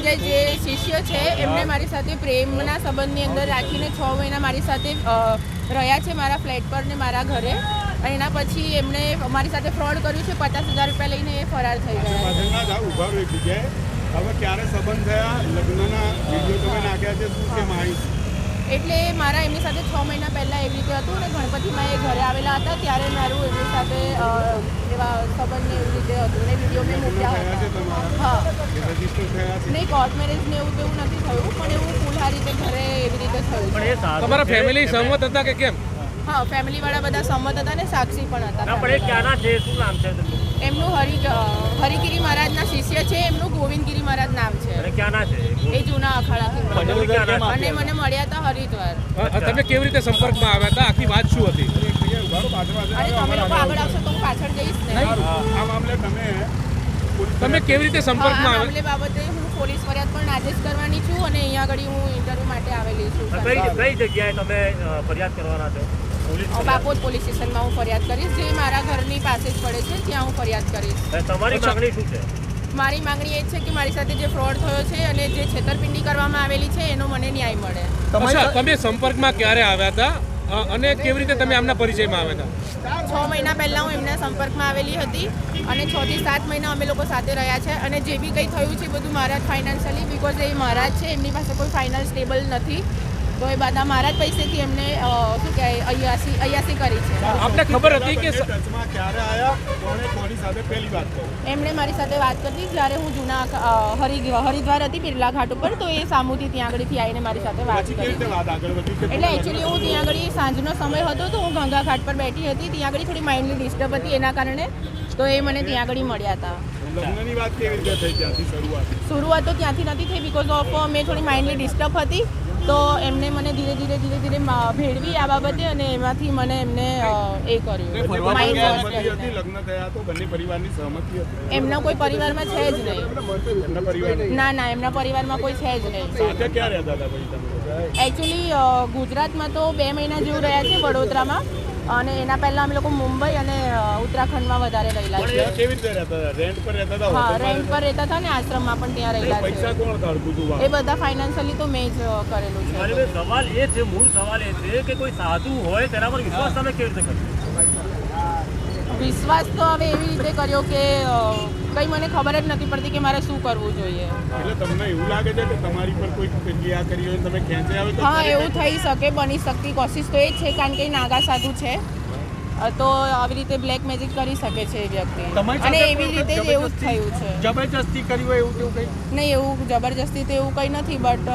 મહારાજના જે શિષ્ય છે એમને મારી સાથે પ્રેમના સંબંધની અંદર રાખીને છ મહિના મારી સાથે રહ્યા છે મારા ફ્લેટ પર ને મારા ઘરે. અને એના પછી એમણે મારી સાથે ફ્રોડ કર્યું છે પચાસ હજાર રૂપિયા લઈને એ ફરાર થઈ ગયા હવે ક્યારે સંબંધ થયા? લગ્નના વીડિયો તમે નાખ્યા છે શું છે માહિતી? એટલે મારા એમની સાથે છ મહિના પહેલાં એવી રીતે હતું ને ગણપતિમાં એ ઘરે આવેલા હતા ત્યારે મારું એમની સાથે એવા સંબંધને એવી રીતે હતું ને વીડિયો મેં મૂક્યા હતા. હા. રજિસ્ટર થયા છે. નહીં કોર્ટ મેરેજ ને એવું તેવું નથી થયું પણ એવું ફૂલ આ રીતે ઘરે એવી રીતે થયું પણ એ તમારા ફેમિલી સહમત હતા કે કેમ? હા ફેમિલી વાળા બધા સંમત હતા ને સાક્ષી પણ હતા. પણ એ ક્યાંના છે? શું નામ છે એમનું હરિ હરિગીરી મહારાજના શિષ્ય છે એમનું ગોવિંદગીરી મહારાજ નામ છે. અને ક્યાંના છે? એ જૂના. ક્યાંના અને મને મળ્યા હતા હરિદ્વાર. તમે કેવી રીતે સંપર્કમાં આવ્યા હતા? આખી વાત શું હતી? આવો, તમે લોકો આગળ આવશો તો હું પાછળ જઈશ ને. આ મામલે તમે તમે કેવી રીતે સંપર્કમાં આવ્યા મામલે બાબતે હું પોલીસ ફરિયાદ પણ આજે જ કરવાની છું અને અહીંયા આગળ હું ઇન્ટરવ્યુ માટે આવેલી છું કઈ કઈ જગ્યાએ તમે ફરિયાદ કરવાના છો? પોલીસ બાપોદ પોલીસ સ્ટેશનમાં હું ફરિયાદ કરીશ. જે મારા ઘરની પાસે જ પડે છે ત્યાં હું ફરિયાદ કરીશ. તમારી માંગણી શું છે? મારી માંગણી એ છે કે મારી સાથે જે ફ્રોડ થયો છે અને જે છેતરપિંડી કરવામાં આવેલી છે એનો મને ન્યાય મળે. તમે સંપર્કમાં ક્યારે આવ્યા હતા? અને કેવી રીતે તમે આમના પરિચયમાં આવ્યા હતા છ મહિના પહેલાં હું એમના સંપર્કમાં આવેલી હતી અને છ થી સાત મહિના અમે લોકો સાથે રહ્યા છે અને જે બી કંઈ થયું છે બધું મારા જ ફાઇનાન્શિયલી બિકોઝ એ મારા છે, એમની પાસે કોઈ ફાઇનાન્સ સ્ટેબલ નથી. તો એ બધા મારા જ પૈસેથી એમને અયાસી અયાસી કરી છે. આપને ખબર હતી કે ટચમાં ક્યારે આયા? કોણે કોની સાથે પહેલી વાત કરી? એમણે મારી સાથે વાત કરી જ્યારે હું જૂના હરિ હરિદ્વાર હતી બિરલા ઘાટ ઉપર તો એ સામુથી ત્યાં આગળથી આવીને મારી સાથે વાત કરી રીતે વાત આગળ વધી એટલે એકચ્યુઅલી હું ત્યાં આગળ સાંજનો સમય હતો તો હું ગંગા ઘાટ પર બેઠી હતી. ત્યાં આગળ થોડી માઇન્ડલી ડિસ્ટર્બ હતી એના કારણે તો એ મને ત્યાં આગળ મળ્યા હતા. લગ્નની વાત કેવી રીતે થઈ ત્યાંથી શરૂઆત? શરૂઆત તો ત્યાંથી નથી થઈ બિકોઝ ઓફ મેં થોડી માઇન્ડલી ડિસ્ટર્બ હતી. તો એમને મને ધીરે ધીરે ધીરે ધીરે મ- ભેળવી આ બાબતે અને એમાંથી મને એમને એ કર્યું. એમના કોઈ પરિવારમાં છે જ નહીં. ના ના એમના પરિવારમાં કોઈ છે જ નહીં. એકચ્યુઅલી ગુજરાતમાં તો બે મહિના જેવું રહ્યા છે વડોદરામાં. અને એના પહેલાં અમે લોકો મુંબઈ અને ઉત્તરાખંડમાં વધારે રહેલા છે કેવી રીતે રહેતા હતા? રેન્ટ પર રહેતા હતા હા રેન્ટ પર રહેતા હતા ને આશ્રમમાં પણ ત્યાં પૈસા રહેલા કોણ કાઢતું છે એ બધા ફાઇનાન્શિયલી તો મેં જ કરેલું છે. સવાલ એ છે મૂળ સવાલ એ છે કે કોઈ સાધુ હોય તેના પર વિશ્વાસ તમે કેવી રીતે કર્યો? વિશ્વાસ તો હવે એવી રીતે કર્યો કે કંઈ મને ખબર જ નથી પડતી કે મારે શું કરવું જોઈએ. એટલે તમને એવું લાગે છે કે તમારી પર કોઈ ક્રિયા કરી હોય તમે ખેંચે આવે તો હા એવું થઈ શકે બની શકતી કોશિશ તો એ જ છે કારણ કે નાગા સાધુ છે. તો આવી રીતે બ્લેક મેજિક કરી શકે છે એ વ્યક્તિ. અને એવી રીતે જ એવું જ થયું છે. જબરજસ્તી કરી હોય એવું કેવું કંઈ? નહીં એવું જબરજસ્તી તો એવું કંઈ નથી બટ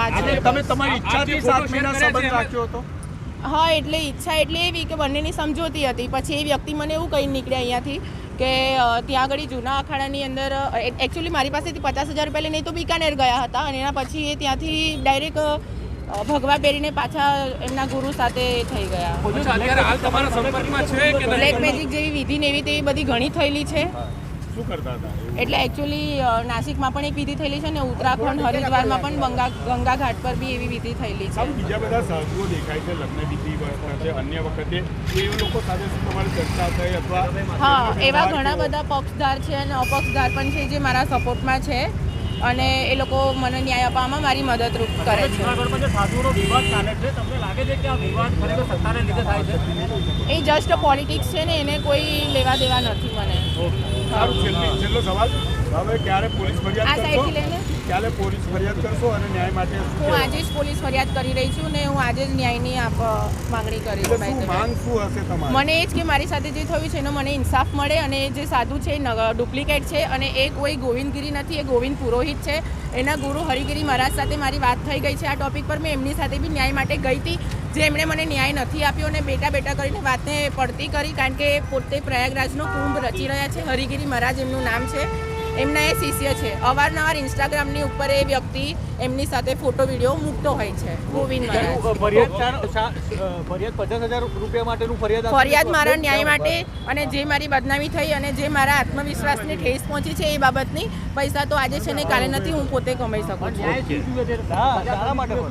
આજે તમે તમારી ઈચ્છાથી સાત મહિના સંબંધ રાખ્યો હતો. હા એટલે ઈચ્છા એટલે એવી કે બંનેની સમજોતી હતી. પછી એ વ્યક્તિ મને એવું કહી નીકળ્યા અહીંયાથી કે ત્યાં આગળ જૂના અખાડાની અંદર એકચ્યુઅલી મારી પાસેથી પચાસ હજાર રૂપિયા લઈને તો બિકાનેર ગયા હતા અને એના પછી એ ત્યાંથી ડાયરેક્ટ ભગવા પહેરીને પાછા એમના ગુરુ સાથે થઈ ગયા. અચ્છા, અત્યારે હાલ તમારા સંપર્કમાં છે કે બ્લેક મેજિક જેવી વિધિ ને એવી તેવી બધી ઘણી થયેલી છે. શું કરતા હતા? એટલે એકચ્યુઅલી નાસિકમાં પણ એક વિધિ થયેલી છે ને ઉત્તરાખંડ હરિદ્વારમાં પણ ગંગા ગંગા ઘાટ પર બી એવી વિધિ થયેલી છે. બીજા બધા સાધુઓ દેખાય છે લગ્ન વિધિ વખતે અન્ય વખતે. એ લોકો સાથે શું તમારી ચર્ચા થઈ અથવા હા એવા ઘણા બધા પક્ષધાર છે અને અપક્ષધાર પણ છે જે મારા સપોર્ટમાં છે. અને એ લોકો મને ન્યાય આપવામાં મારી મદદરૂપ કરે છે. એ જસ્ટ પોલિટિક્સ છે ને એને કોઈ લેવા દેવા નથી મને. સારું છેલ્લી છેલ્લો સવાલ. હવે ક્યારે પોલીસ આ સાઈડથી લઈને? ક્યારે પોલીસ ફરિયાદ કરશો અને ન્યાય માટે હું આજે જ પોલીસ ફરિયાદ કરી રહી છું ને હું આજે જ ન્યાયની આપ માંગણી. માંગ શું હશે તમારી? મને એ જ કે મારી સાથે જે થયું છે એનો મને ઇન્સાફ મળે અને જે સાધુ છે ડુપ્લિકેટ છે અને એ કોઈ ગોવિંદગીરી નથી એ ગોવિંદ પુરોહિત છે. એના ગુરુ હરિગીરી મહારાજ સાથે મારી વાત થઈ ગઈ છે આ ટોપિક પર. મેં એમની સાથે બી ન્યાય માટે ગઈ હતી. જે એમણે મને ન્યાય નથી આપ્યો અને બેટા બેટા કરીને વાતને પડતી કરી કારણ કે પોતે પ્રયાગરાજનો કુંભ રચી રહ્યા છે. હરિગીરી મહારાજ એમનું નામ છે. એમના એ શિષ્ય છે. અવારનવાર ઇન્સ્ટાગ્રામની ઉપર એ વ્યક્તિ એમની સાથે ફોટો વીડિયો મૂકતો હોય છે. ગોવિંદ ફરિયાદ. મારા ન્યાય માટે અને જે મારી બદનામી થઈ અને જે મારા આત્મવિશ્વાસને ઠેસ પહોંચી છે એ બાબતની પૈસા તો આજે છે ને કાલે નથી હું પોતે કમાઈ શકું છું?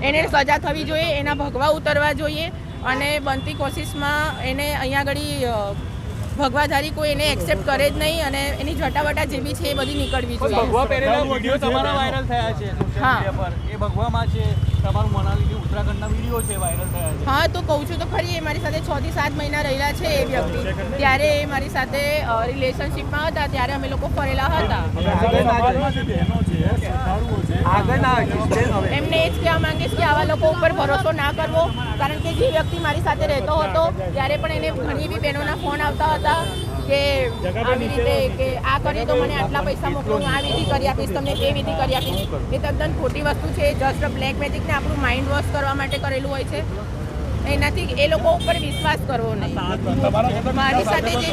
એને સજા થવી જોઈએ એના ભગવા ઉતરવા જોઈએ અને બનતી કોશિશમાં એને અહીંયા આગળ ભગવાધારી કોઈ એને એક્સેપ્ટ કરે જ નહીં અને એની જટાવટા જે બી છે એ બધી નીકળવી જોઈએ. ભગવા પહેરેલા વીડિયો તમારા વાયરલ થયા છે સોશિયલ હા. મીડિયા પર. એ ભગવામાં છે. તમારું મનાલીની ઉત્તરાખંડના વીડિયો છે વાયરલ થયા છે. હા તો કહું છું તો ખરી એ મારી સાથે છ થી સાત મહિના રહેલા છે એ વ્યક્તિ. ત્યારે એ મારી સાથે રિલેશનશિપમાં હતા ત્યારે અમે લોકો ફરેલા હતા. એમને એ જ કહેવા માંગીશ કે આવા લોકો ઉપર ભરોસો ના કરવો કારણ કે જે વ્યક્તિ મારી સાથે રહેતો હતો ત્યારે પણ એને ઘણી એવી બહેનોના ફોન આવતા હતા. કે આવી રીતે કે આ કરી તો મને આટલા પૈસા મોકલો હું આ વિધિ કરી આપીશ તમને તે વિધિ કરી આપીશ. એ તદ્દન ખોટી વસ્તુ છે જસ્ટ બ્લેક મેજિકને આપણું માઇન્ડ વોશ કરવા માટે કરેલું હોય છે. એનાથી એ લોકો ઉપર વિશ્વાસ કરવો નહીં. મારી સાથે જે